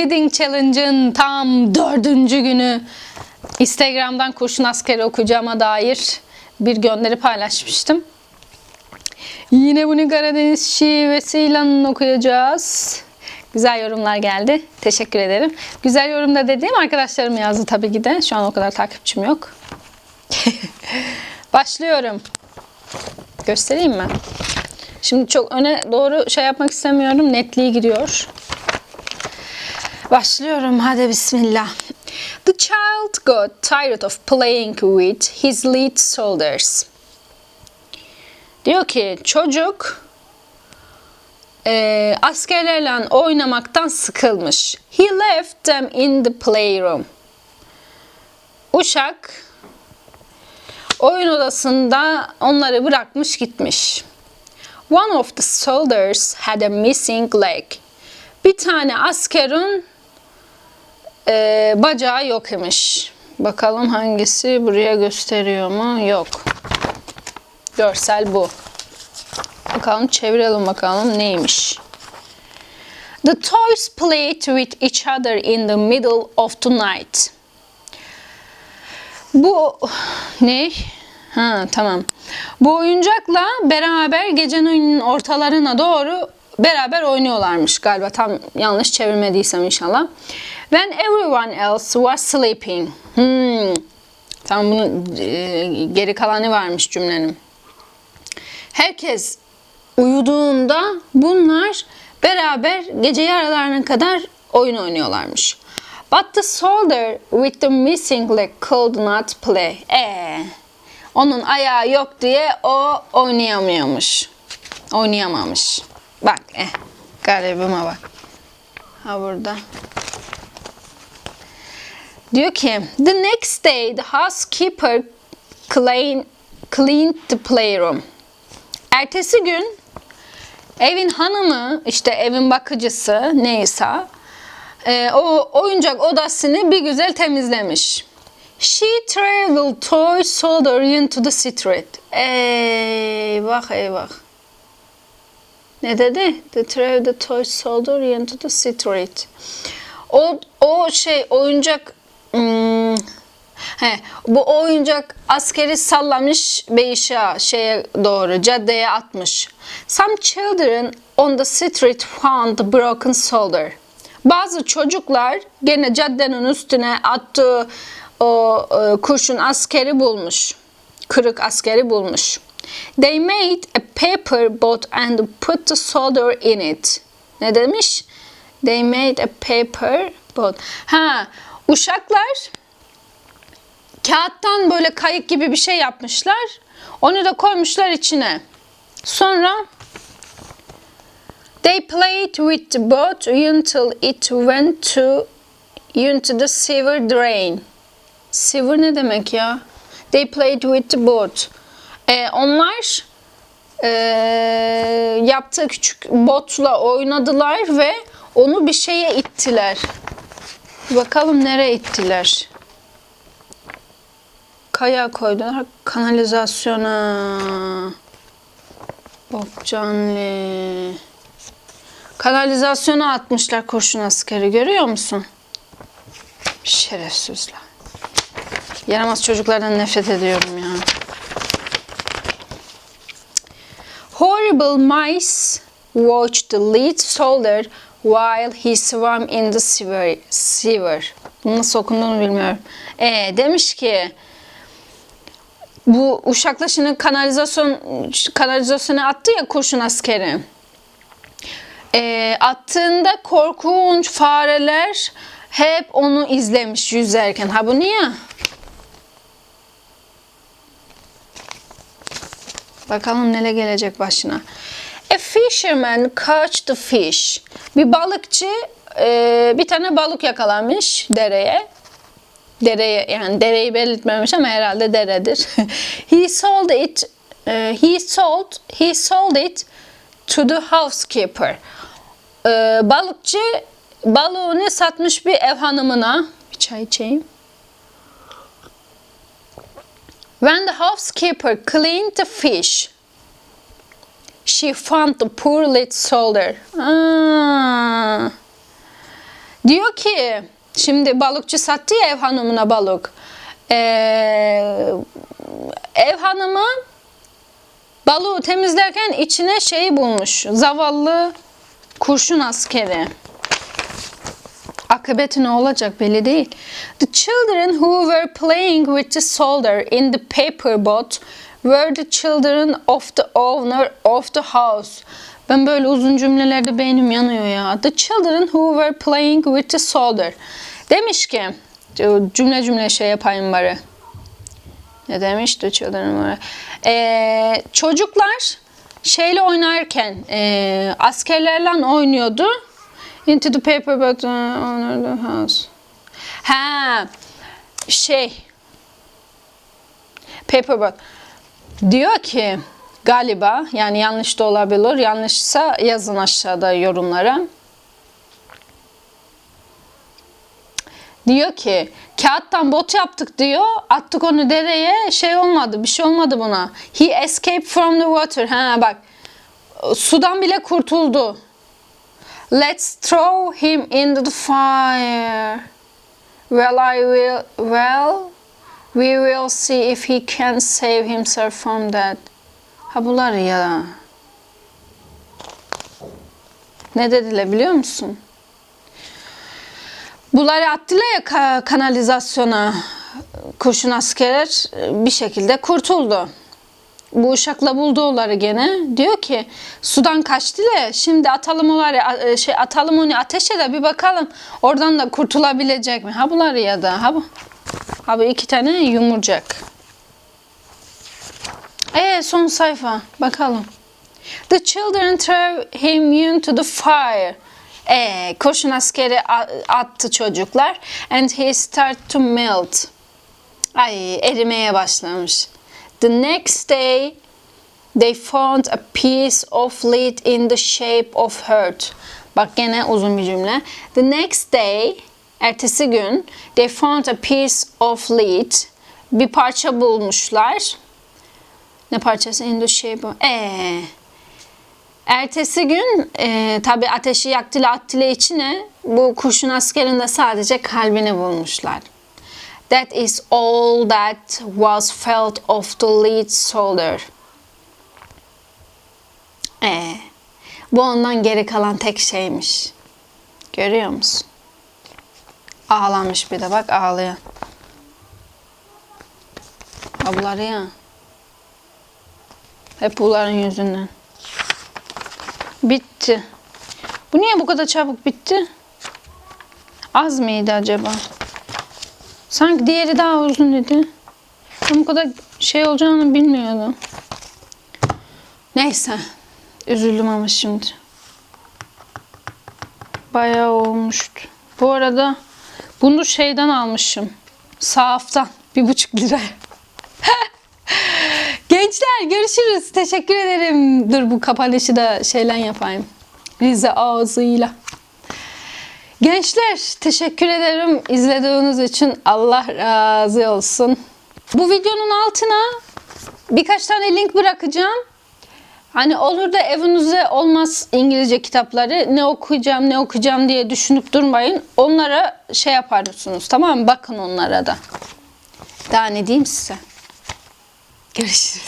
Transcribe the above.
Reading Challenge'ın tam dördüncü günü Instagram'dan kurşun askeri okuyacağıma dair bir gönderi paylaşmıştım. Yine bunu Karadeniz şivesiyle okuyacağız. Güzel yorumlar geldi. Teşekkür ederim. Güzel yorum da dediğim arkadaşlarım yazdı tabii ki de. Şu an o kadar takipçim yok. Başlıyorum. Göstereyim mi? Şimdi çok öne doğru şey yapmak istemiyorum. Netliği giriyor. Başlıyorum. Hadi bismillah. The child got tired of playing with his lead soldiers. Diyor ki çocuk e, askerlerle oynamaktan sıkılmış. He left them in the playroom. Uşak oyun odasında onları bırakmış gitmiş. One of the soldiers had a missing leg. Bir tane askerin e, bacağı yok imiş. Bakalım hangisi buraya gösteriyor mu? Yok. Görsel bu. Bakalım çevirelim bakalım neymiş. The toys played with each other in the middle of the night. Bu ne? Ha tamam. Bu oyuncakla beraber gecenin ortalarına doğru beraber oynuyorlarmış galiba. Tam yanlış çevirmediysem inşallah. When everyone else was sleeping. Hmm. Tamam bunun e, geri kalanı varmış cümlenin. Herkes uyuduğunda bunlar beraber gece yarılarına kadar oyun oynuyorlarmış. But the soldier with the missing leg could not play. Ee, onun ayağı yok diye o oynayamıyormuş. Oynayamamış. Bak eh, garibime bak. Ha burada. Diyor ki, the next day the housekeeper clean, cleaned the playroom. Ertesi gün evin hanımı, işte evin bakıcısı neyse, e, o oyuncak odasını bir güzel temizlemiş. She traveled toy soldier into the street. Eyvah eyvah. Ne dedi? The travel the toy soldier into the street. O, o şey oyuncak hmm, he, bu oyuncak askeri sallamış Beyşa şeye doğru caddeye atmış. Some children on the street found the broken soldier. Bazı çocuklar gene caddenin üstüne attığı o e, kurşun askeri bulmuş. Kırık askeri bulmuş. They made a paper boat and put the soldier in it. Ne demiş? They made a paper boat. Ha, uşaklar kağıttan böyle kayık gibi bir şey yapmışlar. Onu da koymuşlar içine. Sonra they played with the boat until it went to into the sewer drain. Sewer ne demek ya? They played with the boat. Ee, onlar ee, yaptığı küçük botla oynadılar ve onu bir şeye ittiler. Bakalım nereye ittiler? Kaya koydular kanalizasyona. Bokcanlı. Kanalizasyona atmışlar kurşun askeri görüyor musun? Şerefsizler. Yaramaz çocuklardan nefret ediyorum ya. Horrible mice watched the lead soldier while he swam in the sewer. sewer. Nasıl okunduğunu bilmiyorum. E, demiş ki bu uşakla şimdi kanalizasyon kanalizasyona attı ya kurşun askeri. E, attığında korkunç fareler hep onu izlemiş yüzerken. Ha bu niye? Bakalım neler gelecek başına. A fisherman caught the fish. Bir balıkçı e, bir tane balık yakalamış dereye. Dereye yani dereyi belirtmemiş ama herhalde deredir. he sold it e, he sold he sold it to the housekeeper. E, balıkçı balığını satmış bir ev hanımına. Bir çay içeyim. When the housekeeper cleaned the fish, she found the poor little soldier. Aa. Diyor ki şimdi balıkçı sattı ya ev hanımına balık. Ee, ev hanımı balığı temizlerken içine şey bulmuş. Zavallı kurşun askeri. Akıbeti ne olacak belli değil. The children who were playing with the soldier in the paper boat were the children of the owner of the house. Ben böyle uzun cümlelerde beynim yanıyor ya. The children who were playing with the soldier. Demiş ki cümle cümle şey yapayım bari. Ne demiş the children were? Ee, çocuklar şeyle oynarken e, askerlerle oynuyordu. Into the paper but owner the house. Ha şey paperback diyor ki galiba yani yanlış da olabilir. Yanlışsa yazın aşağıda yorumlara. Diyor ki kağıttan bot yaptık diyor. Attık onu dereye şey olmadı. Bir şey olmadı buna. He escaped from the water. Ha bak. Sudan bile kurtuldu. Let's throw him into the fire. Well, I will. Well, we will see if he can save himself from that. Ha bunlar ya. Ne dediler biliyor musun? Bunları attılar ya ka- kanalizasyona. Kurşun askerler bir şekilde kurtuldu bu uşakla buldu onları gene. Diyor ki sudan kaçtılar. Şimdi atalım onları a- şey atalım onu ateşe de bir bakalım oradan da kurtulabilecek mi? Ha bunlar ya da ha bu. Ha bu iki tane yumurcak. E son sayfa bakalım. The children threw him into the fire. E kurşun askeri attı çocuklar and he started to melt. Ay erimeye başlamış. The next day they found a piece of lead in the shape of hurt. Bak gene uzun bir cümle. The next day ertesi gün they found a piece of lead. Bir parça bulmuşlar. Ne parçası? The shape of... Ee, ertesi gün e, tabi ateşi yaktılar attılar içine bu kurşun askerinde sadece kalbini bulmuşlar. That is all that was felt of the lead soldier. Ee, bu ondan geri kalan tek şeymiş. Görüyor musun? Ağlamış bir de bak ağlıyor. Abları ya. Hep bunların yüzünden. Bitti. Bu niye bu kadar çabuk bitti? Az mıydı acaba? Sanki diğeri daha uzun dedi. Ben bu kadar şey olacağını bilmiyordum. Neyse. Üzüldüm ama şimdi. Bayağı olmuştu. Bu arada bunu şeyden almışım. Sahaftan. Bir buçuk lira. Gençler görüşürüz. Teşekkür ederim. Dur bu kapanışı da şeyle yapayım. Rize ağzıyla. Gençler teşekkür ederim izlediğiniz için. Allah razı olsun. Bu videonun altına birkaç tane link bırakacağım. Hani olur da evinizde olmaz İngilizce kitapları ne okuyacağım ne okuyacağım diye düşünüp durmayın. Onlara şey yaparsınız tamam mı? Bakın onlara da. Daha ne diyeyim size. Görüşürüz.